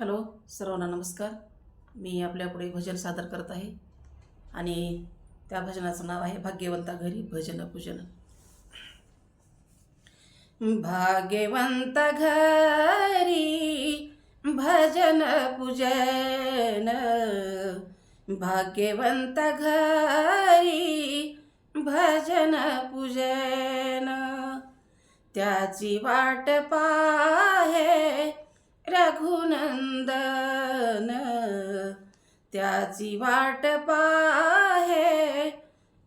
Hello सर्वांना नमस्कार. मी आपल्यापुढे भजन सादर करत आहे. आणि त्या भजनाचं नाव आहे भाग्यवंता घरी भजन पूजन. भाग्यवंत घरी भजन पूजन. भाग्यवंत घरी भजन पूजन. त्याची वाट पाहे रघुनंदन त्याची वाट पाहे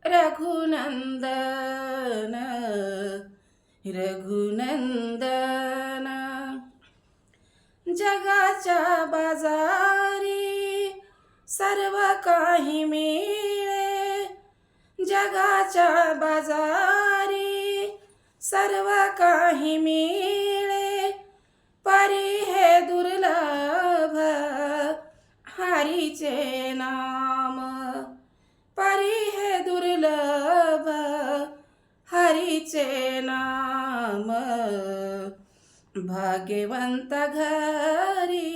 रघुनंदन रघुनंदन. जगाच्या बाजारी सर्व काही मिळे जगाच्या बाजारी सर्व काही मिळे परी हरीचे नाम। परी हे दुर्लभ हरीचे नाम। भाग्यवंत घरी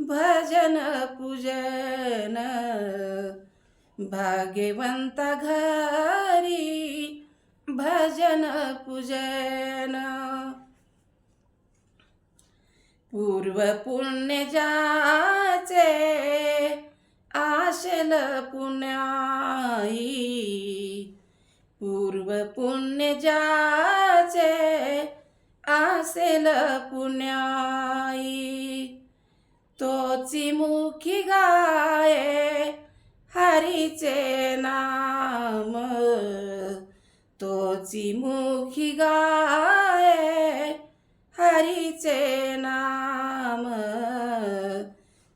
भजन पूजन। भाग्यवंत घरी भजन पूजन। पूर्व पुण्य जाचे असेल पुण्याई पूर्व पुण्य जाचे असेल पुण्याई. तोची मुखी गाये हरीचे नाम तोची मुखी गाये हरीचे नाम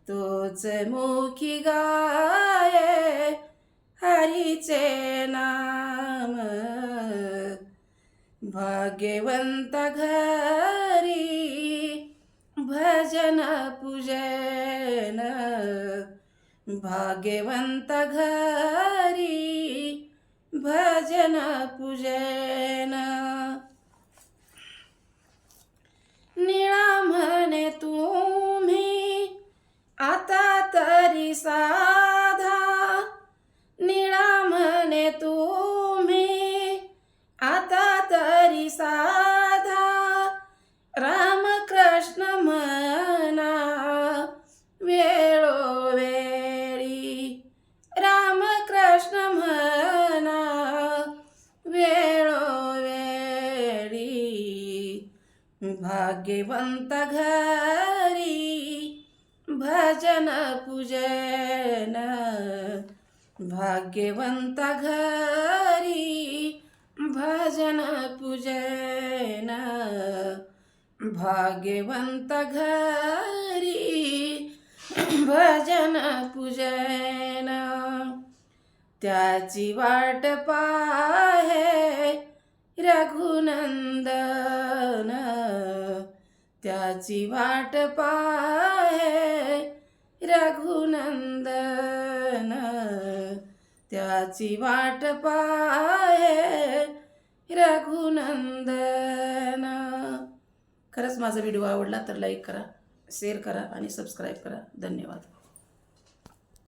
तोच मुखी गा हरीचे नाम. भाग्यवंत घरी भजन पूजन. भाग्यवंत घरी भजन पूजन. निळा तरी साधा रामकृष्ण म्हणा वेळोवेळी रामकृष्ण म्हणा वेळोवेळी भाग्यवंत घरी भजन पूजन. भाग्यवंत घरी भजन पूजन भाग्यवंत घरी भजन पूजन त्याची वाट पाहे रघुनंदन त्याची वाट पाहे रघुनंदन. त्याची वाट पाहे रघुनंदन. खरंच माझा व्हिडिओ आवडला तर लाईक करा शेअर करा आणि सबस्क्राईब करा. धन्यवाद.